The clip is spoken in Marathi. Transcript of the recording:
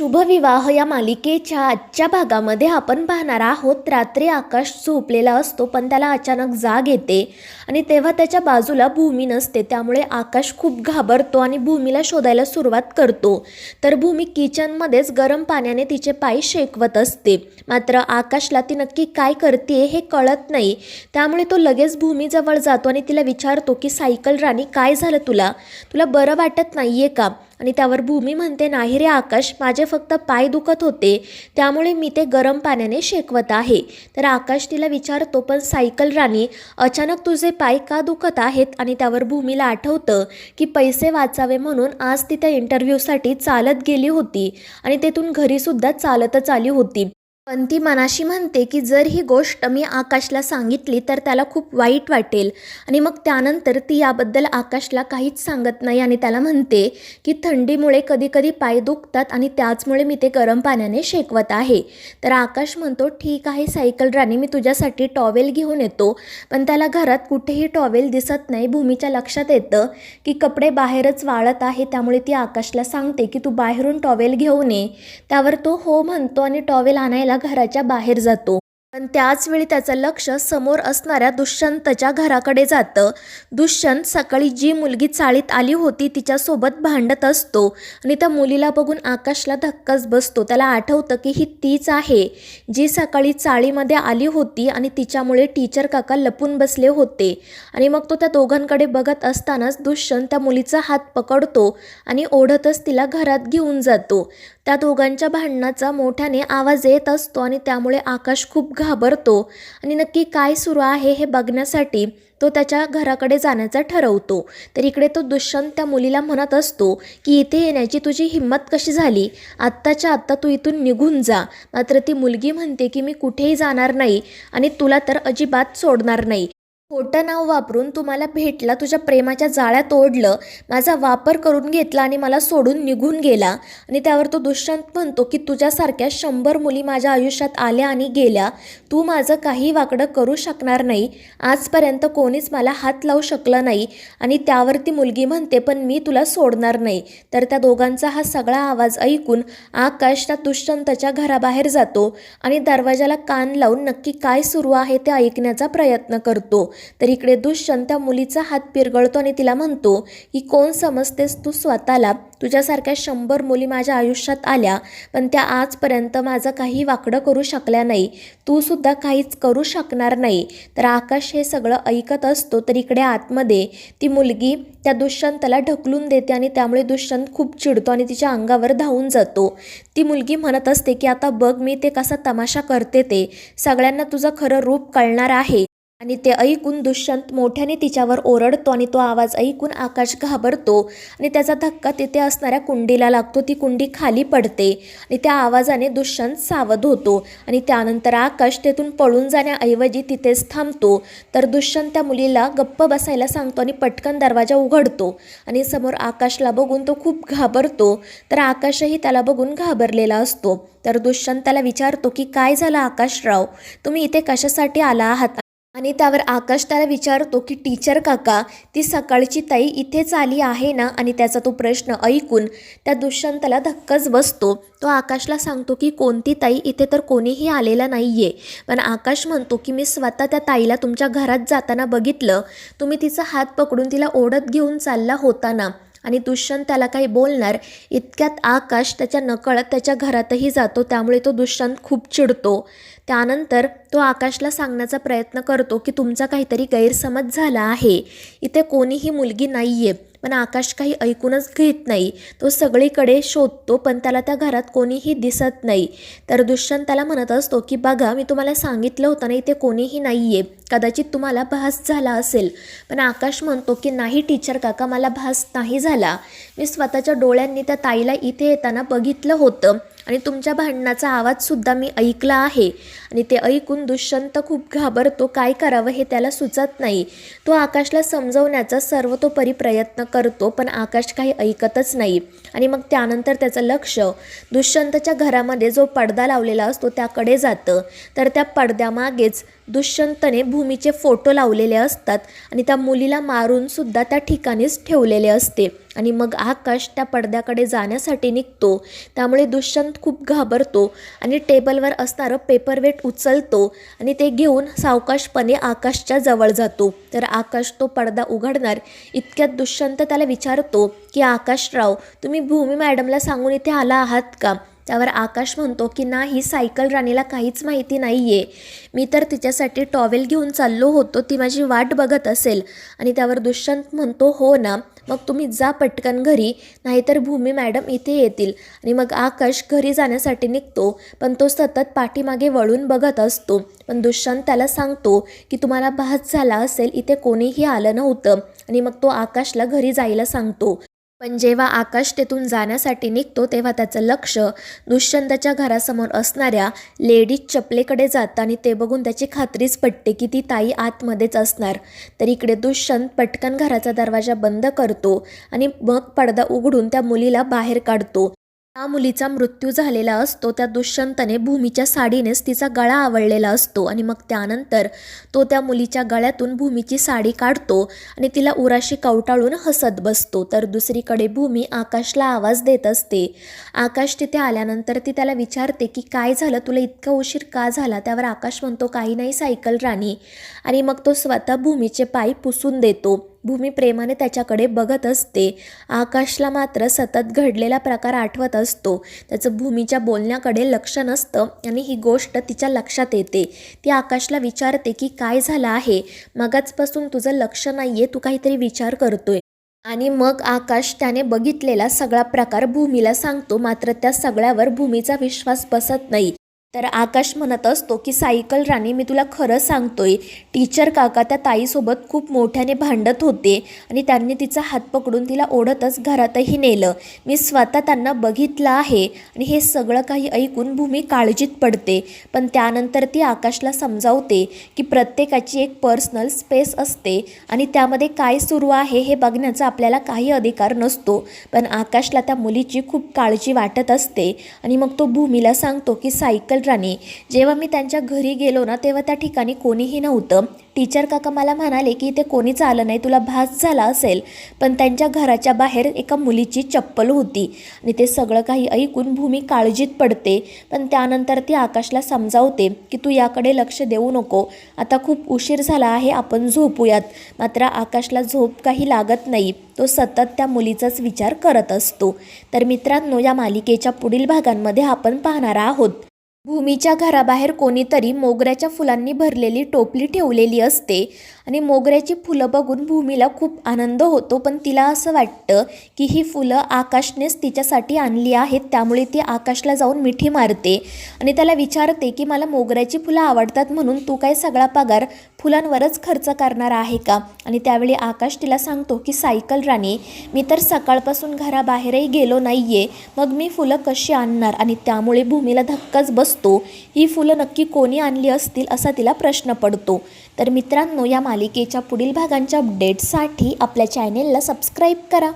शुभविवाह या मालिकेच्या आजच्या भागामध्ये आपण पाहणार आहोत. रात्री आकाश झोपलेला असतो पण त्याला अचानक जाग येते आणि तेव्हा त्याच्या बाजूला भूमी नसते. त्यामुळे आकाश खूप घाबरतो आणि भूमीला शोधायला सुरुवात करतो. तर भूमी किचनमध्येच गरम पाण्याने तिचे पाय शेकवत असते. मात्र आकाशला ती नक्की काय करते हे कळत नाही. त्यामुळे तो लगेच भूमीजवळ जातो आणि तिला विचारतो की सायकल राणी काय झालं तुला? तुला बरं वाटत नाहीये का? आणि त्यावर भूमी म्हणते नाही रे आकाश माझे फक्त पाय दुखत होते. त्यामुळे मी ते गरम पाण्याने शेकवत आहे. तर आकाश तिला विचारतो पण सायकल राणी अचानक तुझे पाय का दुखत आहेत? आणि त्यावर भूमीला आठवतं की पैसे वाचावे म्हणून आज ती त्या इंटरव्ह्यूसाठी चालत गेली होती. आणि तेथून घरीसुद्धा चालतच आली होती. पण ती मनाशी म्हणते की जर ही गोष्ट मी आकाशला सांगितली तर त्याला खूप वाईट वाटेल. आणि मग त्यानंतर ती याबद्दल आकाशला काहीच सांगत नाही आणि त्याला म्हणते की थंडीमुळे कधीकधी पाय दुखतात आणि त्याचमुळे मी ते गरम पाण्याने शेकवत आहे. तर आकाश म्हणतो ठीक आहे सायकल राणी मी तुझ्यासाठी टॉवेल घेऊन येतो. पण त्याला घरात कुठेही टॉवेल दिसत नाही. भूमीच्या लक्षात येतं की कपडे बाहेरच वाळत आहे त्यामुळे ती आकाशला सांगते की तू बाहेरून टॉवेल घेऊन ये. त्यावर तो हो म्हणतो आणि टॉवेल आणायला घराच्या बाहेर जातो. पण त्याच वेळी त्याचं लक्ष समोर असणाऱ्या दुष्यंतच्या घराकडे जातं. दुष्यंत सकाळी जी मुलगी चाळीत आली होती तिच्यासोबत भांडत असतो. आणि त्या मुलीला बघून आकाशला धक्काच बसतो. त्याला आठवतं की ही तीच आहे जी सकाळी चाळीमध्ये आली होती आणि तिच्यामुळे टीचर काका लपून बसले होते. आणि मग तो त्या दोघांकडे बघत असतानाच दुष्यंत त्या मुलीचा हात पकडतो आणि ओढतच तिला घरात घेऊन जातो. त्या दोघांच्या भांडणाचा मोठ्याने आवाज येत असतो आणि त्यामुळे आकाश खूप घाबरतो. आणि नक्की काय सुरू आहे हे बघण्यासाठी तो त्याच्या घराकडे जाण्याचा ठरवतो. तर इकडे तो दुष्यंत त्या मुलीला म्हणत असतो की इथे येण्याची तुझी हिंमत कशी झाली? आत्ताच्या आत्ता तू इथून निघून जा. मात्र ती मुलगी म्हणते की मी कुठेही जाणार नाही आणि तुला तर अजिबात सोडणार नाही. खोटं नाव वापरून तू मला भेटला तुझ्या प्रेमाच्या जाळ्यात ओढलं माझा वापर करून घेतला आणि मला सोडून निघून गेला आणि त्यावर तो दुष्यंत म्हणतो की तुझ्यासारख्या शंभर मुली माझ्या आयुष्यात आल्या आणि गेल्या. तू माझं काही वाकडं करू शकणार नाही. आजपर्यंत कोणीच मला हात लावू शकलं नाही आणि त्यावर ती मुलगी म्हणते पण मी तुला सोडणार नाही. तर त्या दोघांचा हा सगळा आवाज ऐकून आकाश त्या दुष्यंतच्या घराबाहेर जातो आणि दरवाजाला कान लावून नक्की काय सुरू आहे ते ऐकण्याचा प्रयत्न करतो. तर इकडे दुष्यंत त्या मुलीचा हात पिरगळतो आणि तिला म्हणतो की कोण समजतेस तू स्वतःला? तुझ्यासारख्या शंभर मुली माझ्या आयुष्यात आल्या पण त्या आजपर्यंत माझं काही वाकडं करू शकल्या नाही. तू सुद्धा काहीच करू शकणार नाही. तर आकाश हे सगळं ऐकत असतो तर इकडे आतमध्ये ती मुलगी त्या दुष्यंतला ढकलून देते आणि त्यामुळे दुष्यंत खूप चिडतो आणि तिच्या अंगावर धावून जातो. ती मुलगी म्हणत असते की आता बघ मी ते कसा तमाशा करते ते. सगळ्यांना तुझं खरं रूप कळणार आहे. आणि ते ऐकून दुष्यंत मोठ्याने तिच्यावर ओरडतो आणि तो आवाज ऐकून आकाश घाबरतो. आणि त्याचा धक्का तिथे असणाऱ्या कुंडीला लागतो. ती कुंडी खाली पडते आणि त्या आवाजाने दुष्यंत सावध होतो. आणि त्यानंतर आकाश तेथून पळून जाण्याऐवजी तिथेच थांबतो. तर दुष्यंत त्या मुलीला गप्प बसायला सांगतो आणि पटकन दरवाजा उघडतो. आणि समोर आकाशला बघून तो खूप घाबरतो. तर आकाशही त्याला बघून घाबरलेला असतो. तर दुष्यंत त्याला विचारतो की काय झालं आकाशराव? तुम्ही इथे कशासाठी आला आहात? आणि त्यावर आकाश त्याला विचारतो की टीचर काका ती सकाळची ताई इथेच आली आहे ना? आणि त्याचा तो प्रश्न ऐकून त्या दुष्यंताला धक्कच बसतो. तो आकाशला सांगतो की कोणती ताई इथे तर कोणीही आलेला नाही आहे पण आकाश म्हणतो की मी स्वतः त्या ताईला तुमच्या घरात जाताना बघितलं. तुम्ही तिचा हात पकडून तिला ओढत घेऊन चालला होता ना. आणि दुष्यंत त्याला काही बोलणार इतक्यात आकाश त्याच्या नकळत त्याच्या घरातही जातो त्यामुळे तो दुष्यंत खूप चिडतो. त्यानंतर तो आकाशला सांगण्याचा प्रयत्न करतो की तुमचा काहीतरी गैरसमज झाला आहे. इथे कोणीही मुलगी नाही आहे पण आकाश काही ऐकूनच घेत नाही. तो सगळीकडे शोधतो पण त्याला त्या घरात कोणीही दिसत नाही. तर दुष्यंत त्याला म्हणत असतो की बघा मी तुम्हाला सांगितलं होतं ना इथे कोणीही नाही आहे कदाचित तुम्हाला भास झाला असेल. पण आकाश म्हणतो की नाही टीचर काका मला भास नाही झाला. मी स्वतःच्या डोळ्यांनी त्या ताईला इथे येताना बघितलं होतं. आणि तुमच्या भांडणाचा आवाजसुद्धा मी ऐकला आहे. आणि ते ऐकून दुष्यंत खूप घाबरतो. काय करावं हे त्याला सुचत नाही. तो आकाशला समजवण्याचा सर्वतोपरी प्रयत्न करतो पण आकाश काही ऐकतच नाही. आणि मग त्यानंतर त्याचं लक्ष दुष्यंतच्या घरामध्ये जो पडदा लावलेला असतो त्याकडे जातं. तर त्या पडद्यामागेच दुष्यंतने भूमीचे फोटो लावलेले असतात आणि त्या मुलीला मारूनसुद्धा त्या ठिकाणीच ठेवलेले असते. आणि मग आकाश त्या पडद्याकडे जाण्यासाठी निघतो. त्यामुळे दुष्यंत खूप घाबरतो आणि टेबलवर असणारं पेपरवेट उचलतो आणि ते घेऊन सावकाशपणे आकाशच्या जवळ जातो. तर आकाश तो पडदा उघडणार इतक्यात दुष्यंत त्याला विचारतो की आकाशराव तुम्ही भूमी मॅडमला सांगून इथे आला आहात का? त्यावर आकाश म्हणतो की नाही सायकल राणीला काहीच माहिती नाही आहे मी तर तिच्यासाठी टॉवेल घेऊन चाललो होतो. ती माझी वाट बघत असेल. आणि त्यावर दुष्यंत म्हणतो हो ना मग तुम्ही जा पटकन घरी नाहीतर भूमी मॅडम इथे येतील. आणि मग आकाश घरी जाण्यासाठी निघतो पण तो सतत पाठीमागे वळून बघत असतो. पण दुष्यंत त्याला सांगतो की तुम्हाला भास झाला असेल इथे कोणीही आलं नव्हतं. आणि मग तो आकाशला घरी जायला सांगतो. पण जेव्हा आकाश तेथून जाण्यासाठी निघतो तेव्हा त्याचं लक्ष दुष्यंताच्या घरासमोर असणाऱ्या लेडीज चपलेकडे जातं आणि ते बघून त्याची खात्रीच पटते की ती ताई आतमध्येच असणार. तर इकडे दुष्यंत पटकन घराचा दरवाजा बंद करतो आणि मग पडदा उघडून त्या मुलीला बाहेर काढतो. त्या मुलीचा मृत्यू झालेला असतो. त्या दुष्यंतने भूमीच्या साडीनेच तिचा गळा आवळलेला असतो आणि मग त्यानंतर तो त्या मुलीच्या गळ्यातून भूमीची साडी काढतो आणि तिला उराशी कवटाळून हसत बसतो. तर दुसरीकडे भूमी आकाशला आवाज देत असते. आकाश तिथे आल्यानंतर ती त्याला विचारते की काय झालं? तुला इतका उशीर का झाला? त्यावर आकाश म्हणतो काही नाही सायकल राणी. आणि मग तो स्वतः भूमीचे पाय पुसून देतो. भूमी प्रेमाने त्याच्याकडे बघत असते. आकाशला मात्र सतत घडलेला प्रकार आठवत असतो. त्याचं भूमीच्या बोलण्याकडे लक्ष नसतं आणि ही गोष्ट तिच्या लक्षात येते. ती आकाशला विचारते की काय झालं आहे? मगाचपासून तुझं लक्ष नाही आहे तू काहीतरी विचार करतोय. आणि मग आकाश त्याने बघितलेला सगळा प्रकार भूमीला सांगतो. मात्र त्या सगळ्यावर भूमीचा विश्वास बसत नाही. तर आकाश म्हणत असतो की सायकल राणी मी तुला खरं सांगतोय टीचर काका त्या ताईसोबत खूप मोठ्याने भांडत होते आणि त्यांनी तिचा हात पकडून तिला ओढतच घरातही नेलं. मी स्वतः त्यांना बघितलं आहे आणि हे सगळं काही ऐकून भूमी काळजीत पडते. पण त्यानंतर ती आकाशला समजावते की प्रत्येकाची एक पर्सनल स्पेस असते आणि त्यामध्ये काय सुरू आहे हे बघण्याचा आपल्याला काही अधिकार नसतो. पण आकाशला त्या मुलीची खूप काळजी वाटत असते आणि मग तो भूमीला सांगतो की सायकल राणी. जेव्हा मी त्यांच्या घरी गेलो ना तेव्हा त्या ठिकाणी कोणीही नव्हतं. टीचर काका मला म्हणाले की इथे कोणीच आलं नाही तुला भास झाला असेल. पण त्यांच्या घराच्या बाहेर एका मुलीची चप्पल होती. आणि ते सगळं काही ऐकून भूमी काळजीत पडते. पण त्यानंतर ती आकाशला समजावते की तू याकडे लक्ष देऊ नको. आता खूप उशीर झाला आहे आपण झोपूयात. मात्र आकाशला झोप काही लागत नाही. तो सतत त्या मुलीचाच विचार करत असतो. तर मित्रांनो या मालिकेच्या पुढील भागांमध्ये आपण पाहणार आहोत. भूमीच्या घराबाहेर कोणीतरी मोगऱ्याच्या फुलांनी भरलेली टोपली ठेवलेली असते आणि मोगऱ्याची फुलं बघून भूमीला खूप आनंद होतो. पण तिला असं वाटतं की ही फुलं आकाशनेच तिच्यासाठी आणली आहेत त्यामुळे ती आकाशला जाऊन मिठी मारते. आणि त्याला विचारते की मला मोगऱ्याची फुलं आवडतात म्हणून तू काय सगळा पगार फुलांवरच खर्च करणार आहे का? आणि त्यावेळी आकाश तिला सांगतो की सायकल राणी मी तर सकाळपासून घराबाहेरही गेलो नाही आहे मग मी फुलं कशी आणणार? आणि त्यामुळे भूमीला धक्काच बसतो. ही फुलं नक्की कोणी आणली असतील असा तिला प्रश्न पडतो. तर मित्रांनो या मालिकेच्या पुढील भागांच्या अपडेट्ससाठी आपल्या चॅनेलला सबस्क्राईब करा.